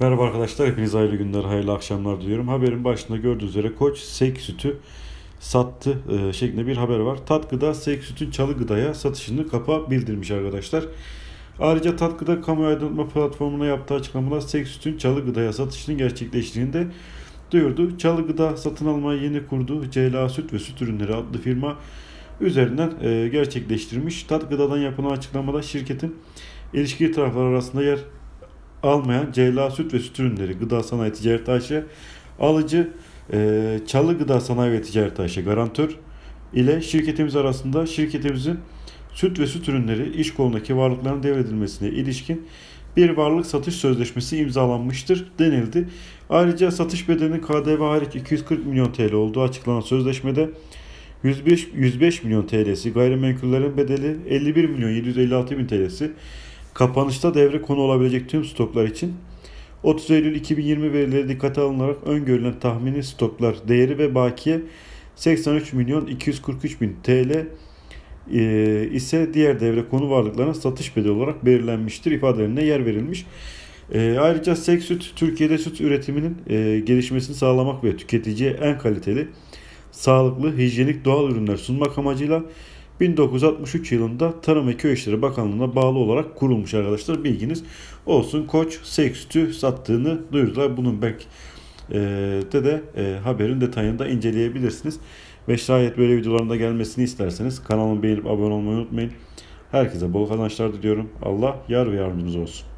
Merhaba arkadaşlar, hepinize hayırlı günler, hayırlı akşamlar diliyorum. Haberin başında gördüğünüz üzere Koç sek sütü sattı e, şeklinde bir haber var. Tat Gıda sek sütün çalı gıdaya satışını kapa bildirmiş arkadaşlar. Ayrıca Tat Gıda kamu aydınlatma platformuna yaptığı açıklamada sek sütün çalı gıdaya satışının gerçekleştiğini de duyurdu. Çalı gıda satın almayı yeni kurdu. CLA Süt ve Süt Ürünleri adlı firma üzerinden e, gerçekleştirmiş. Tat Gıda'dan yapılan açıklamada şirketin ilişkili taraflar arasında yer almayan CLA Süt ve Süt Ürünleri. Gıda Sanayi Ticaret AŞ alıcı e, Çalı Gıda Sanayi ve Ticaret AŞ garantör ile şirketimiz arasında şirketimizin süt ve süt ürünleri iş kolundaki varlıkların devredilmesine ilişkin bir varlık satış sözleşmesi imzalanmıştır denildi. Ayrıca satış bedelinin KDV hariç 240 milyon TL olduğu açıklanan sözleşmede 105, 105 milyon TL'si, gayrimenkullerin bedeli 51 milyon 756 bin TL'si, kapanışta devre konu olabilecek tüm stoklar için 30 Eylül 2020 verileri dikkate alınarak öngörülen tahmini stoklar değeri ve bakiye 83 milyon 243 bin TL e, ise diğer devre konu varlıklarına satış bedeli olarak belirlenmiştir ifadelerine yer verilmiş. E, ayrıca Sek Süt Türkiye'de süt üretiminin e, gelişmesini sağlamak ve tüketiciye en kaliteli, sağlıklı, hijyenik doğal ürünler sunmak amacıyla 1963 yılında Tarım ve Köy İşleri Bakanlığı'na bağlı olarak kurulmuş arkadaşlar. Bilginiz olsun. Koç Sek Sütü sattığını duyurdular. Bunun belki e, de de e, haberin detayını da inceleyebilirsiniz. Ve şayet böyle videoların da gelmesini isterseniz kanalımı beğenip abone olmayı unutmayın. Herkese bol kazançlar diliyorum. Allah yar ve yardımcınız olsun.